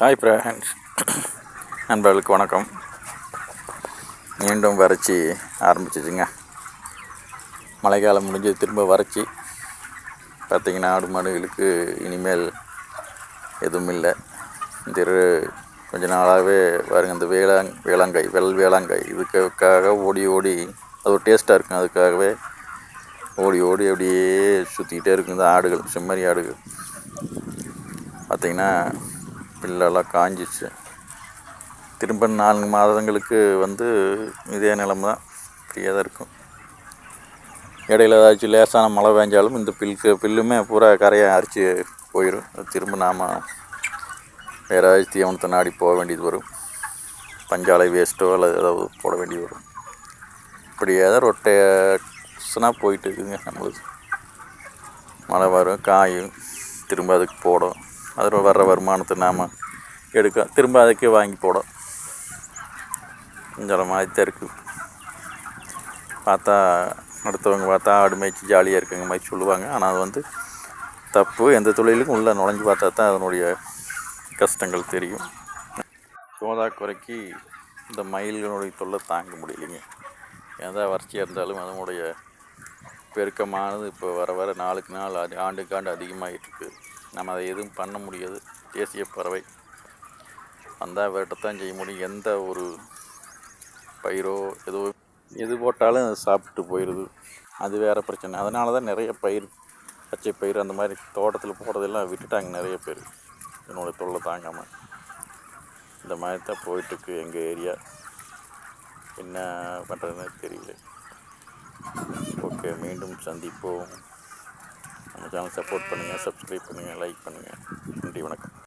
Hi friends நண்பர்களுக்கு வணக்கம். மீண்டும் வறட்சி ஆரம்பிச்சிச்சுங்க. மழைக்காலம் முடிஞ்சு திரும்ப வறட்சி. பார்த்திங்கன்னா ஆடு மாடுகளுக்கு இனிமேல் எதுவும் இல்லை. இந்த கொஞ்ச நாளாகவே பாருங்க இந்த வேளாங் வேளாங்காய் வெள் வேளாங்காய் இதுக்காக ஓடி ஓடி அது ஒரு டேஸ்ட்டாக இருக்கும். அதுக்காகவே ஓடி ஓடி அப்படியே சுற்றிக்கிட்டே இருக்கும் இந்த ஆடுகள் செம்மறி ஆடுகள். பார்த்திங்கன்னா பில்லெல்லாம் காஞ்சிச்சு. திரும்ப நான்கு மாதங்களுக்கு வந்து இதே நிலம தான். ஃப்ரீயாக தான் இருக்கும். இடையில ஏதாச்சும் லேசான மழை பெஞ்சாலும் இந்த பில்க்கு பில்லுமே பூரா கரையை அரிச்சு போயிடும் அது திரும்ப நாம் வேறு ஏதாச்சும் தீவனத்தை நாடி போக வேண்டியது வரும். பஞ்சாலை வேஸ்ட்டோ அல்லது ஏதாவது போட வேண்டியது வரும். இப்படி ஏதாவது ரொட்டேஷனாக போயிட்டு இருக்குதுங்க நம்மளுக்கு மழை வரும் காயும் திரும்ப அதுக்கு போடும். அதில் வர்ற வருமானத்தை நாம் எடுக்க திரும்ப அதுக்கே வாங்கி போடும் கொஞ்சம் மாதிரி தான் இருக்குது பார்த்தா அடுத்தவங்க பார்த்தா ஆடு மேய்ச்சி ஜாலியாக இருக்குங்க மாதிரி சொல்லுவாங்க. ஆனால் அது வந்து தப்பு. எந்த தொழிலுக்கும் உள்ளே நுழைஞ்சு பார்த்தா தான் அதனுடைய கஷ்டங்கள் தெரியும். சோதாக்குறைக்கு இந்த மயில்களுடைய தொல்லை தாங்க முடியலைங்க. எதா வறட்சியாக இருந்தாலும் அதனுடைய பெருக்கமானது இப்போ வர வர நாளுக்கு நாள் அது ஆண்டுக்கு ஆண்டு அதிகமாகிட்டு இருக்குது நம்ம அதை எதுவும் பண்ண முடியாது. தேசிய பறவை. வந்தால் விரட்டத்தான் செய்ய முடியும். எந்த ஒரு பயிரோ எதோ எது போட்டாலும் அது சாப்பிட்டு போயிடுது. அது வேறு பிரச்சனை. அதனால தான் நிறைய பயிர் பச்சை பயிர் அந்த மாதிரி தோட்டத்தில் போடுறதெல்லாம் விட்டுட்டாங்க நிறைய பேர். என்னோடய தொல்லை தாங்காமல் இந்த மாதிரி தான் போயிட்டுருக்கு எங்கள் ஏரியா. என்ன பண்ணுறதுன்னு தெரியல. ஓகே மீண்டும் சந்திப்போம். நம்ம சேனல் சப்போர்ட் பண்ணுங்கள் சப்ஸ்கிரைப் பண்ணுங்கள் லைக் பண்ணுங்கள் நன்றி வணக்கம்.